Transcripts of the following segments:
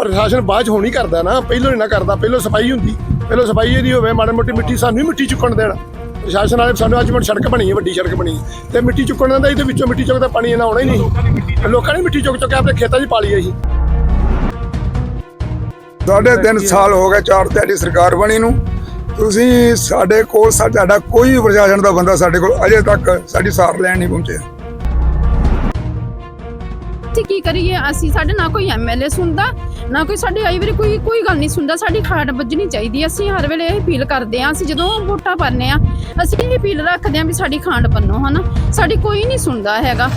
ਪ੍ਰਸ਼ਾਸਨ ਬਾਅਦ 'ਚ ਹੁਣ ਹੀ ਕਰਦਾ ਨਾ ਪਹਿਲੋਂ ਹੀ ਨਾ ਕਰਦਾ ਪਹਿਲੋਂ ਸਫ਼ਾਈ ਹੁੰਦੀ ਪਹਿਲੋਂ ਸਫ਼ਾਈ ਇਹਦੀ ਹੋਵੇ ਮਾੜੀ ਮੋਟੀ ਮਿੱਟੀ ਸਾਨੂੰ ਹੀ ਮਿੱਟੀ ਚੁੱਕਣ ਦੇਣ। ਪ੍ਰਸ਼ਾਸਨ ਵਾਲੇ ਸਾਨੂੰ ਅੱਜ ਮਿੰਟ ਸੜਕ ਬਣੀ ਹੈ ਵੱਡੀ ਸੜਕ ਬਣੀ। ਹੈ ਤੇ ਮਿੱਟੀ ਚੁੱਕਣ ਦਿੰਦਾ ਇਹਦੇ ਵਿੱਚੋਂ ਮਿੱਟੀ ਚੁੱਕਦਾ ਪਾਣੀ ਇਹਨਾਂ ਆਉਣਾ ਹੀ ਨਹੀਂ। ਲੋਕਾਂ ਨੇ ਮਿੱਟੀ ਚੁੱਕ ਚੁੱਕ ਕੇ ਆਪਣੇ ਖੇਤਾਂ 'ਚ ਪਾ ਲਈ ਅਸੀਂ ਸਾਢੇ ਤਿੰਨ ਸਾਲ ਹੋ ਗਏ ਚਾਰ ਤੁਹਾਡੀ ਸਰਕਾਰ ਬਣੀ ਨੂੰ। ਤੁਸੀਂ ਸਾਡੇ ਕੋਲ ਸਾਡਾ ਕੋਈ ਵੀ ਪ੍ਰਸ਼ਾਸਨ ਦਾ ਬੰਦਾ ਸਾਡੇ ਕੋਲ ਅਜੇ ਤੱਕ ਸਾਡੀ ਸਾਰ ਲੈਣ ਨਹੀਂ ਪਹੁੰਚਿਆ। ਅਸੀਂ ਕੀ ਕਰੀਏ? ਅਸੀਂ ਸਾਡੇ ਨਾ ਕੋਈ ਐਮਐਲਏ ਸੁਣਦਾ, ਨਾ ਕੋਈ ਸਾਡੇ ਆਈ ਵਾਰੀ ਕੋਈ ਕੋਈ ਗੱਲ ਨਹੀਂ ਸੁਣਦਾ। ਸਾਡੀ ਖਾਟ ਵੱਜਣੀ ਚਾਹੀਦੀ ਅਸੀਂ ਹਰ ਵੇਲੇ ਇਹ ਅਪੀਲ ਕਰਦੇ ਹਾਂ ਅਸੀਂ ਜਦੋਂ ਵੋਟਾਂ ਪਾਉਂਦੇ ਆ, ਅਸੀਂ ਇਹ ਅਪੀਲ ਰੱਖਦੇ ਹਾਂ ਵੀ ਸਾਡੀ ਖਾਂਡ ਬੰਨੋ, ਹਨਾ? ਸਾਡੀ ਕੋਈ ਨਹੀਂ ਸੁਣਦਾ ਹੈਗਾ।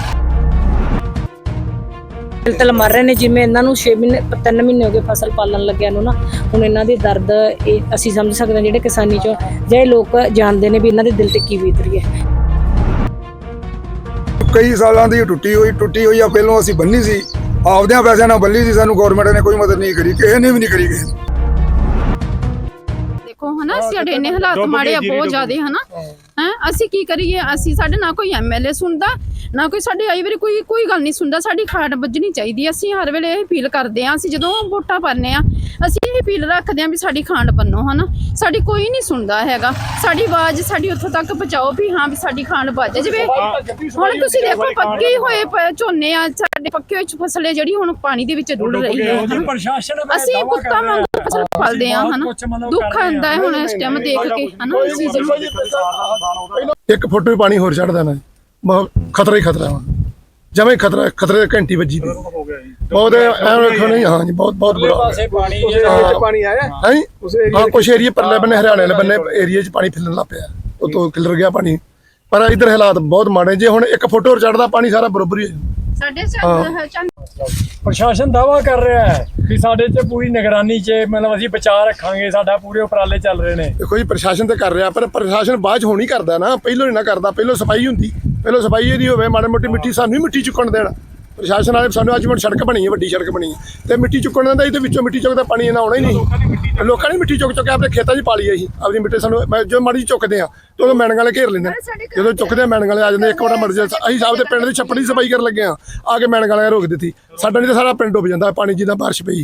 ਤਿਲ ਮਰ ਰਹੇ ਨੇ, ਜਿਵੇਂ ਇਹਨਾਂ ਨੂੰ 6 ਮਹੀਨੇ 3 ਮਹੀਨੇ ਹੋ ਗਏ ਫਸਲ ਪਾਲਣ ਲੱਗਿਆ ਨੂੰ ਨਾ। ਹੁਣ ਇਹਨਾਂ ਦੇ ਦਰਦ ਅਸੀਂ ਸਮਝ ਸਕਦੇ ਹਾਂ ਜਿਹੜੇ ਕਿਸਾਨੀ ਚੋਂ, ਜਿਹੜੇ ਲੋਕ ਜਾਣਦੇ ਨੇ ਵੀ ਇਹਨਾਂ ਦੇ ਦਿਲ ਤੇ ਕੀ ਬੀਤ ਰਹੀ ਹੈ। ਕਈ ਸਾਲਾਂ ਦੀ ਟੁੱਟੀ ਹੋਈ ਟੁੱਟੀ ਹੋਈ ਆ ਪਹਿਲੋਂ ਅਸੀਂ ਬੰਨੀ ਸੀ। ਆਪਦਿਆਂ ਪੈਸਿਆਂ ਨਾਲ ਬੰਨੀ ਸੀ ਸਾਨੂੰ ਗਵਰਨਮੈਂਟ ਨੇ ਕੋਈ ਮਦਦ ਨਹੀਂ ਕਰੀ ਕਿਸੇ ਨੇ ਵੀ ਨਹੀਂ ਕਰੀ ਕਿਸੇ ਨੇ ਦੇਖੋ ਹਨਾ ਸਾਡੇ ਇੰਨੇ ਹਾਲਾਤ ਮਾੜੇ ਆ ਬਹੁਤ ਜ਼ਿਆਦੇ ਹਨਾ। ਹੈ। ਅਸੀਂ ਕੀ ਕਰੀਏ ਅਸੀਂ ਸਾਡੇ ਨਾ ਕੋਈ ਐਮਐਲਏ ਸੁਣਦਾ ਨਾ ਕੋਈ ਸਾਡੇ ਆਈ ਵਾਰੀ ਕੋਈ ਕੋਈ ਗੱਲ ਨਹੀਂ ਸੁਣਦਾ ਸਾਡੀ ਖਾਟ ਵੱਜਣੀ ਚਾਹੀਦੀ ਹੈ। ਅਸੀਂ ਹਰ ਵੇਲੇ ਇਹ ਅਪੀਲ ਕਰਦੇ ਹਾਂ ਅਸੀਂ ਜਦੋਂ ਵੋਟਾਂ ਪਾਉਂਦੇ ਆ ਅਸੀਂ ਇਹ ਅਪੀਲ ਰੱਖਦੇ ਹਾਂ ਵੀ ਸਾਡੀ ਖਾਂਡ ਬੰਨੋ ਹਨਾ? ਸਾਡੀ ਕੋਈ ਨਹੀਂ ਸੁਣਦਾ ਹੈਗਾ। ਸਾਡੀ ਆਵਾਜ਼ ਸਾਡੀ ਉੱਥੋਂ ਤੱਕ ਪਹੁੰਚਾਓ ਵੀ ਹਾਂ ਵੀ ਸਾਡੀ ਖਾਂਡ ਵੱਜ ਜਾਵੇ। ਹੁਣ ਤੁਸੀਂ ਦੇਖੋ ਪੱਕੇ ਹੋਏ ਝੋਨੇ ਆ ਸਾਡੇ ਪੱਕੇ ਹੋਏ ਫਸਲ ਹੈ ਜਿਹੜੀ ਹੁਣ ਪਾਣੀ ਦੇ ਵਿੱਚ ਰੁੜ ਰਹੀ ਹੈ ਅਸੀਂ ਕੁੱਤਾ ਵਾਂਗੂ ਫਸਲ ਫਲਦੇ ਆ ਹਨਾ? ਦੁੱਖ ਆਉਂਦਾ ਹੈ ਹੁਣ ਇਸ ਟਾਈਮ ਦੇਖ ਕੇ ਹਨਾ ਇਸ ਚੀਜ਼ ਨੂੰ ਇੱਕ ਫੁੱਟ ਵੀ ਪਾਣੀ ਹੋਰ ਛੱਡ ਦੇਣਾ। ਬਹੁਤ ਖਤਰਾ ਹੀ ਖਤਰਾ ਹੁਣ ਜਮੇ ਖਤਰਾ ਖਤਰੇ ਦੀ ਘੰਟੀ ਵੱਜੀ ਦੀ। ਬਹੁਤ ਐਂ ਵੇਖੋ ਨਹੀਂ ਹਾਂ ਜੀ ਬਹੁਤ ਬਹੁਤ ਬੁਰਾ ਹੈ। ਪਾਣੀ ਹਾਂ। ਪਾਣੀ ਆਇਆ ਹੈਂ? ਜੀ? ਹਾਂ ਕੁਛ ਏਰੀਆ ਪਰਲੇ ਬੰਨੇ ਹਰਿਆਣੇ ਵਾਲੇ ਬੰਨੇ ਏਰੀਆ 'ਚ ਪਾਣੀ ਫਿਲਣ ਲੱਗ ਪਿਆ। ਉਹ ਤੋਂ ਖਿਲਰ ਗਿਆ ਪਾਣੀ। ਪਰ ਇਧਰ ਹਾਲਾਤ ਬਹੁਤ ਮਾੜੇ। ਜੇ ਹੁਣ ਇੱਕ ਫੁੱਟ ਹੋਰ ਚੜਦਾ ਪਾਣੀ ਸਾਰਾ ਬਰੋਬਰ ਹੀ ਹੋ। ਸਾਡੇ ਪ੍ਰਸ਼ਾਸਨ ਦਾਵਾ ਕਰ ਰਿਹਾ ਹੈ ਕਿ ਸਾਡੇ 'ਚ ਪੂਰੀ ਨਿਗਰਾਨੀ 'ਚ ਮਤਲਬ ਅਸੀਂ ਬਚਾਅ ਰੱਖਾਂਗੇ। ਸਾਡਾ ਪੂਰੇ ਉਪਰਾਲੇ ਚੱਲ ਰਹੇ ਨੇ। ਦੇਖੋ ਜੀ ਪ੍ਰਸ਼ਾਸਨ ਤੇ ਕਰ ਰਿਹਾ ਪਰ ਪ੍ਰਸ਼ਾਸਨ ਬਾਅਦ 'ਚ ਹੁਣ ਹੀ ਕਰਦਾ ਨਾ। ਪਹਿਲੋਂ ਹੀ ਨਾ ਕਰਦਾ ਪਹਿਲੋਂ ਸਫ਼ਾਈ ਹੁੰਦੀ। ਪਹਿਲੋਂ ਸਫ਼ਾਈ ਇਹਦੀ ਹੋਵੇ ਮਾੜੀ ਮੋਟੀ ਮਿੱਟੀ ਸਾਨੂੰ ਹੀ ਮਿੱਟੀ ਚੁੱਕਣ ਦੇਣ। ਪ੍ਰਸ਼ਾਸਨ ਵਾਲੇ ਸਾਨੂੰ ਅੱਜ ਮਿੰਟ ਸੜਕ ਬਣੀ ਹੈ ਵੱਡੀ ਸੜਕ ਬਣੀ ਹੈ। ਤੇ ਮਿੱਟੀ ਚੁੱਕਣ ਦਿੰਦਾ ਇਹਦੇ ਵਿੱਚੋਂ ਮਿੱਟੀ ਚੁੱਕਦਾ ਪਾਣੀ ਇਹਨਾਂ ਆਉਣਾ ਹੀ ਨਹੀਂ। ਲੋਕਾਂ ਨੇ ਮਿੱਟੀ ਚੁੱਕ ਚੁੱਕ ਕੇ ਆਪਣੇ ਖੇਤਾਂ 'ਚ ਪਾ ਲਈ ਅਸੀਂ ਆਪਣੀ ਮਿੱਟੀ ਸਾਨੂੰ ਮੈਂ ਜੋ ਮਾੜੀ ਚੁੱਕਦੇ ਆ ਤੇ ਉਦੋਂ ਮੈਣਗਾਂ ਵਾਲੇ ਘੇਰ ਲੈਂਦੇ। ਜਦੋਂ ਚੁੱਕਦੇ ਆ ਮੈਣਗਾਂ ਵਾਲੇ ਆ ਜਾਂਦੇ ਇੱਕ ਵਾਰ ਮਰ ਜਾ ਅਸੀਂ ਸਾਹਿਬ ਦੇ ਪਿੰਡ ਦੀ ਛੱਪੜ ਦੀ ਸਫ਼ਾਈ ਕਰਨ ਲੱਗੇ ਆ ਆ ਕੇ ਮੈਣਗਾਂ ਵਾਲੇ ਰੋਕ ਦਿੱਤੀ। ਸਾਡਾ ਨਹੀਂ ਤਾਂ ਸਾਰਾ ਪਿੰਡ ਡੁੱਬ ਜਾਂਦਾ ਪਾਣੀ ਜਿੱਦਾਂ ਬਾਰਿਸ਼ ਪਈ।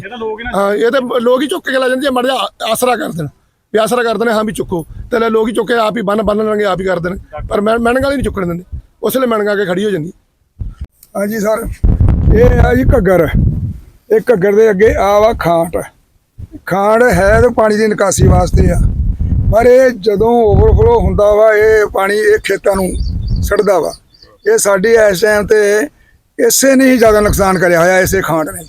ਹਾਂ ਇਹ ਤਾਂ ਲੋਕ ਹੀ ਚੁੱਕ ਕੇ ਲੈ ਜਾਂਦੇ ਆ ਮੜ ਜਾ ਆਸਰਾ ਕਰ ਦੇਣ। ਵੀ ਆਸਰਾ ਕਰਦੇ ਨੇ ਹਾਂ ਵੀ ਚੁੱਕੋ। ਤੇ ਲੈ ਲੋਕ ਹੀ ਚੁੱਕ ਕੇ ਆਪ ਹੀ ਬੰਨ ਬੰਨ ਲੈਣਗੇ ਆਪ ਹੀ ਕਰ ਦੇਣ। ਪਰ ਮੈਂ ਮੈਣਗਾਂ ਵਾਲੀ ਨਹੀਂ ਚੁੱਕਣ ਦਿੰਦੇ। ਉਸ ਲਈ ਮੈਣਗਾਂ ਕੇ ਖੜੀ ਹੋ ਜਾਂਦੀ। ਹਾਂਜੀ ਸਰ, ਇਹ ਆ ਜੀ ਘੱਗਰ। ਇਹ ਘੱਗਰ ਦੇ ਅੱਗੇ ਆ ਵਾ ਖਾਂਟ। ਖਾਂਟ ਹੈ ਤਾਂ ਪਾਣੀ ਦੀ ਨਿਕਾਸੀ ਵਾਸਤੇ ਆ। ਪਰ ਇਹ ਜਦੋਂ ਓਵਰਫਲੋ ਹੁੰਦਾ ਵਾ, ਇਹ ਪਾਣੀ ਇਹ ਖੇਤਾਂ ਨੂੰ ਸੜਦਾ ਵਾ। ਇਹ ਸਾਡੀ ਇਸ ਟਾਈਮ ਤੇ ਇਸੇ ਨੇ ਹੀ ਜ਼ਿਆਦਾ ਨੁਕਸਾਨ ਕਰਿਆ ਹੋਇਆ ਇਸੇ ਖਾਂਡ ਨੇ।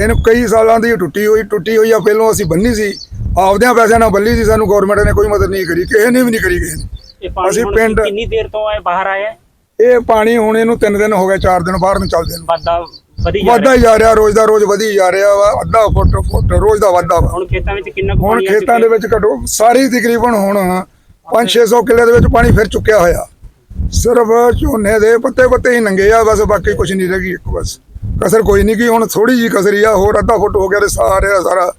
ਇਹਨੂੰ ਕਈ ਸਾਲਾਂ ਦੀ ਟੁੱਟੀ ਹੋਈ ਟੁੱਟੀ ਹੋਈ ਆ, ਪਹਿਲੋਂ ਅਸੀਂ ਬੰਨੀ ਸੀ। ਆਪਦਿਆਂ ਪੈਸਿਆਂ ਨਾਲ ਬੰਨੀ ਸੀ, ਸਾਨੂੰ ਗਵਰਨਮੈਂਟ ਨੇ ਕੋਈ ਮਦਦ ਨਹੀਂ ਕਰੀ, ਕਿਸੇ ਨੇ ਵੀ ਨਹੀਂ ਕਰੀ ਕਿਸੇ ਨੇ। ਇਹ ਪਾਣੀ ਅਸੀਂ ਹੁਣ ਪਿੰਡ- ਕਿੰਨੀ ਦੇਰ ਤੋਂ ਆਏ ਬਾਹਰ ਆਇਆ ਹੈ? ਇਹ ਪਾਣੀ ਹੁਣ ਇਹਨੂੰ 3 ਦਿਨ ਹੋ ਗਏ 4 ਦਿਨ ਬਾਹਰ ਨੂੰ ਚੱਲਦੇ ਨੂੰ। ਵਾਧਾ ਵਧੀ ਜਾ ਰਿਹਾ ਹੀ ਜਾ ਰਿਹਾ ਰੋਜ਼ ਦਾ ਰੋਜ਼ ਵਧੀ ਜਾ ਰਿਹਾ ਵਾ ਅੱਧਾ ਫੁੱਟ ਫੁੱਟ ਰੋਜ਼ ਦਾ ਵਾਧਾ ਵਾ। ਹੁਣ ਖੇਤਾਂ ਵਿੱਚ ਕਿੰਨਾ ਕੁ ਹੁਣ ਪਾਣੀ ਆ ਖੇਤਾਂ ਦੇ ਚੁੱਕਿਆ? ਵਿੱਚ ਘਟੋ ਸਾਰੀ ਤਕਰੀਬਨ ਹੁਣ 5-600 ਕਿੱਲੇ ਦੇ ਵਿੱਚ ਪਾਣੀ ਫਿਰ ਚੁੱਕਿਆ ਹੋਇਆ। ਸਿਰਫ ਝੋਨੇ ਦੇ ਪੱਤੇ ਪੱਤੇ ਹੀ ਨੰਗੇ ਆ ਬਸ ਬਾਕੀ ਕੁਝ ਨਹੀਂ ਰਹੀ ਇੱਕ ਬਸ। ਕਸਰ ਕੋਈ ਨਹੀਂ ਕੀ ਹੁਣ ਥੋੜੀ ਜੀ ਕਸਰੀ ਆ ਹੋਰ ਅੱਧਾ ਫੁੱਟ ਹੋ ਗਿਆ ਤੇ ਸਾਰੇ ਦਾ ਸਾਰਾ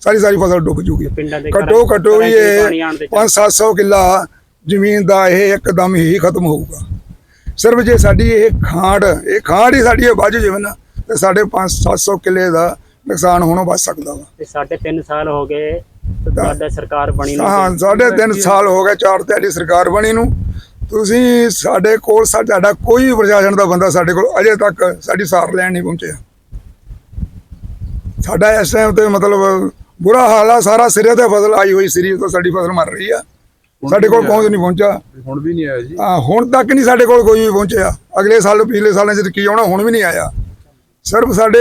ਸਾਰੀ ਸਾਰੀ ਫਸਲ ਡੁੱਬ ਜੂਗੀ। ਪਿੰਡਾਂ ਦੇ ਘਟੋ ਘਰਾਂ- ਘਟੋ ਘਰਾਂ 'ਚ ਇਹ ਪਾਣੀ ਆਉਣ ਦੇ 5-700 ਕਿੱਲਾ ਜ਼ਮੀਨ ਦਾ ਇਹ ਇੱਕਦਮ ਹੀ ਖਤਮ ਹੋਊਗਾ। ਸਿਰਫ ਜੇ ਸਾਡੀ ਇਹ ਖਾਂਡ ਇਹ ਖਾਂਡ ਹੀ ਸਾਡੀ ਵੱਜ ਜਾਵੇ ਨਾ ਤੇ ਸਾਡੇ 5-700 ਕਿੱਲੇ ਦਾ ਨੁਕਸਾਨ ਹੋਣੋਂ ਬਚ ਸਕਦਾ ਵਾ। ਤੇ ਸਾਢੇ ਤਿੰਨ ਸਾਲ ਹੋ ਗਏ ਤੇ ਤੁਹਾਡਾ ਸਰਕਾਰ ਬਣੀ ਨੂੰ ਹਾਂ ਸਾਢੇ ਤਿੰਨ ਸਾਲ ਹੋ ਗਏ ਚਾਰ ਤੁਹਾਡੀ ਸਰਕਾਰ ਬਣੀ ਨੂੰ। ਤੁਸੀਂ ਸਾਡੇ ਕੋਲ ਸਾਡਾ ਕੋਈ ਵੀ ਪ੍ਰਸ਼ਾਸਨ ਦਾ ਬੰਦਾ ਸਾਡੇ ਕੋਲ ਅਜੇ ਤੱਕ ਸਾਡੀ ਸਾਰ ਲੈਣ ਨਹੀਂ ਪਹੁੰਚਿਆ। ਸਾਡਾ ਇਸ ਟਾਈਮ ਤੇ ਮਤਲਬ ਬੁਰਾ ਹਾਲ ਆ ਸਾਰਾ ਸਿਰੇ ਤੇ ਫਸਲ ਆਈ ਹੋਈ ਸਿਰੀ ਤੋਂ ਸਾਡੀ ਫਸਲ ਮਰ ਰਹੀ ਆ। ਸਾਡੇ ਕੋਲ ਪਹੁੰਚ ਨਹੀਂ ਪਹੁੰਚਾ ਹੁਣ ਵੀ ਨਹੀਂ ਆਇਆ ਜੀ। ਹਾਂ ਹੁਣ ਤੱਕ ਨਹੀਂ ਸਾਡੇ ਕੋਲ ਕੋਈ ਵੀ ਪਹੁੰਚਿਆ। ਅਗਲੇ ਸਾਲ ਪਿਛਲੇ ਸਾਲਾਂ ਚ ਕੀ ਆਉਣਾ ਹੁਣ ਵੀ ਨਹੀਂ ਆਇਆ। ਸਿਰਫ ਸਾਡੇ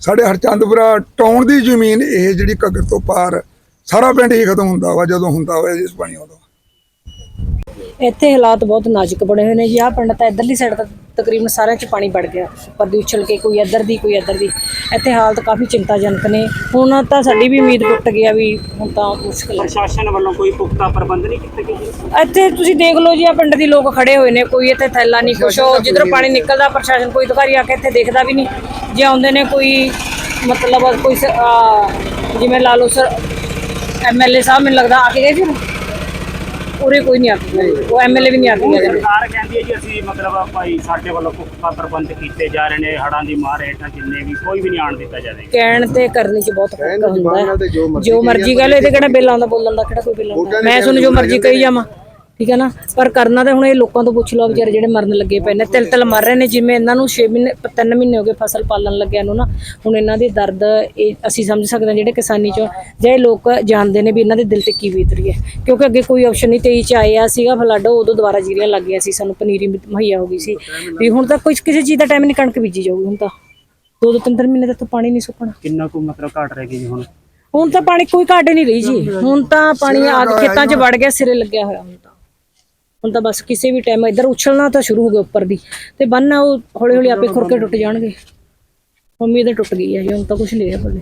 ਸਾਡੇ ਹਰਚੰਦਪੁਰਾ ਟਾਉਣ ਦੀ ਜ਼ਮੀਨ ਇਹ ਜਿਹੜੀ ਘੱਗਰ ਤੋਂ ਪਾਰ ਸਾਰਾ ਪਿੰਡ ਹੀ ਖਤਮ ਹੁੰਦਾ ਵਾ ਜਦੋਂ ਹੁੰਦਾ ਹੋਇਆ ਜਿਸ ਪਾਣੀ ਆਉਂਦਾ। ਇੱਥੇ ਹਾਲਾਤ ਬਹੁਤ ਨਾਜ਼ੁਕ ਬਣੇ ਹੋਏ ਨੇ ਜੀ। ਆਹ ਪਿੰਡ ਤਾਂ ਇਧਰਲੀ ਸਾਈਡ ਤਾਂ ਤਕਰੀਬਨ ਸਾਰਿਆਂ 'ਚ ਪਾਣੀ ਵੜ ਗਿਆ। ਉੱਪਰ ਦੀ ਉਛਲ ਕੇ ਕੋਈ ਇੱਧਰ ਦੀ ਕੋਈ ਇੱਧਰ ਦੀ। ਇੱਥੇ ਹਾਲਤ ਕਾਫੀ ਚਿੰਤਾਜਨਕ ਨੇ। ਹੁਣ ਤਾਂ ਸਾਡੀ ਵੀ ਉਮੀਦ ਟੁੱਟ ਗਿਆ ਵੀ ਹੁਣ ਤਾਂ ਮੁਸ਼ਕਲ ਹੈ ਪ੍ਰਸ਼ਾਸਨ ਵੱਲੋਂ ਕੋਈ ਪੁਖਤਾ ਪ੍ਰਬੰਧ ਨਹੀਂ ਕੀਤੇ ਜੀ? ਇੱਥੇ ਤੁਸੀਂ ਦੇਖ ਲਓ ਜੀ ਆ ਪਿੰਡ ਦੀ ਲੋਕ ਖੜੇ ਹੋਏ ਨੇ। ਕੋਈ ਇੱਥੇ ਥੈਲਾ ਨਹੀਂ ਕੁਛ ਉਹ ਜਿੱਧਰ ਪਾਣੀ ਨਿਕਲਦਾ ਪ੍ਰਸ਼ਾਸਨ ਕੋਈ ਅਧਿਕਾਰੀ ਆ ਕੇ ਇੱਥੇ ਦੇਖਦਾ ਵੀ ਨਹੀਂ। ਜੇ ਆਉਂਦੇ ਨੇ ਕੋਈ ਮਤਲਬ ਕੋਈ ਜਿਵੇਂ ਲਾ ਲਓ ਸਰ ਐਮਐਲਏ ਸਾਹਿਬ ਮੈਨੂੰ ਲੱਗਦਾ ਆ ਕੇ ਗਏ ਫਿਰ ਉਰੇ ਕੋਈ ਨਹੀਂ ਆ ਕੇ ਗਿਆ ਜੀ। ਉਹ ਐਮਐਲਏ ਵੀ ਨਹੀਂ ਆ ਕੇ ਗਿਆ ਜੀ। ਸਰਕਾਰ ਕਹਿੰਦੀ ਹੈ ਜੀ ਅਸੀਂ ਮਤਲਬ ਭਾਈ ਸਾਡੇ ਵੱਲੋਂ ਪੁਖਤਾ ਪ੍ਰਬੰਧ ਕੀਤੇ ਜਾ ਰਹੇ ਨੇ ਹੜਾਂ ਦੀ ਮਾਰ ਹੇਠਾਂ ਜਿੰਨੇ ਵੀ ਕੋਈ ਵੀ ਨਹੀਂ ਆਣ ਦਿੱਤਾ ਜਾਵੇਗਾ। ਕਹਿਣ ਤੇ ਕਰਨੀ ਚ ਬਹੁਤ ਫ਼ਰਕ ਹੁੰਦਾ ਹੈ। ਜੋ ਮਰਜ਼ੀ ਗੱਲ ਇਹਦੇ ਕਿਹੜਾ ਬਿੱਲ ਆਉਂਦਾ ਬੋਲਣ ਦਾ ਕਿਹੜਾ ਕੋਈ ਬਿੱਲ ਆਉਂਦਾ। ਮੈਂ ਤੁਹਾਨੂੰ ਜੋ ਮਰਜ਼ੀ ਕਹੀ ਜਾਵਾਂ। ਠੀਕ ਹੈ ਨਾ? ਪਰ ਕਰਨਾ ਤਾਂ ਹੁਣ ਇਹ ਲੋਕਾਂ ਤੋਂ ਪੁੱਛ ਲਓ ਵਿਚਾਰੇ ਜਿਹੜੇ ਮਰਨ ਲੱਗੇ ਪਏ ਨੇ ਤਿਲ ਤਿਲ ਮਰ ਰਹੇ ਨੇ ਜਿਵੇਂ ਇਹਨਾਂ ਨੂੰ 6 ਮਹੀਨੇ 3 ਮਹੀਨੇ ਹੋ ਗਏ ਫਸਲ ਪਾਲਣ ਲੱਗਿਆ ਨੂੰ ਨਾ ਹੁਣ ਇਹਨਾਂ ਦੀ ਦਰਦ ਇਹ ਅਸੀਂ ਸਮਝ ਸਕਦੇ ਹਾਂ ਜਿਹੜੇ ਕਿਸਾਨੀ ਚੋਂ ਜਿਹੜੇ ਲੋਕ ਜਾਣਦੇ ਨੇ ਵੀ ਇਹਨਾਂ ਦੇ ਦਿਲ ਤੇ ਕੀ ਬੀਤ ਰਹੀ ਹੈ। ਕਿਉਂਕਿ ਅੱਗੇ ਕੋਈ ਆਪਸ਼ਨ ਨਹੀਂ 23 ਚ ਆਇਆ ਸੀਗਾ ਫਲੱਡ ਉਦੋਂ ਦੁਬਾਰਾ ਜੀਰੀਆਂ ਲੱਗ ਗਈਆਂ ਸੀ ਸਾਨੂੰ ਪਨੀਰੀ ਮੁਹੱਈਆ ਹੋ ਗਈ ਸੀ। ਵੀ ਹੁਣ ਤਾਂ ਕੋਈ ਕਿਸੇ ਚੀਜ਼ ਦਾ ਟਾਈਮ ਨਹੀਂ ਕਣਕ ਬੀਜੀ ਜਾਊਗੀ ਹੁਣ ਤਾਂ। ਦੋ ਦੋ ਤਿੰਨ ਤਿੰਨ ਮਹੀਨੇ ਤੱਕ ਤਾਂ ਪਾਣੀ ਨਹੀਂ ਸੁੱਕਣਾ। ਕਿੰਨਾ ਕੁ ਮਤਲਬ ਘਟ ਰਹੇਗੀ ਜੀ ਹੁਣ? ਹੁਣ ਤਾਂ ਪਾਣੀ ਕੋਈ ਘਾਟ ਨਹੀਂ ਰਹੀ ਜੀ। ਹੁਣ ਤਾਂ ਪਾਣੀ ਆ ਖੇਤਾਂ 'ਚ ਵੜ ਗਿਆ ਸਿਰੇ ਲੱਗਿਆ ਹੋਇਆ ਹੁਣ ਤਾਂ। ਹੁਣ ਤਾਂ ਬਸ ਕਿਸੇ ਵੀ ਟਾਈਮ ਇੱਧਰ ਉਛਲਣਾ ਤਾਂ ਸ਼ੁਰੂ ਹੋ ਗਿਆ ਉੱਪਰ ਦੀ। ਤੇ ਬੰਨਾ ਉਹ ਹੌਲੀ ਹੌਲੀ ਆਪੇ ਖੁਰ ਕੇ ਟੁੱਟ ਜਾਣਗੇ। ਮੰਮੀ ਉਮੀਦ ਟੁੱਟ ਗਈ ਹੈ ਜੀ ਹੁਣ ਤਾਂ ਕੁਝ ਨਹੀਂ ਰਿਹਾ ਬੱਲੇ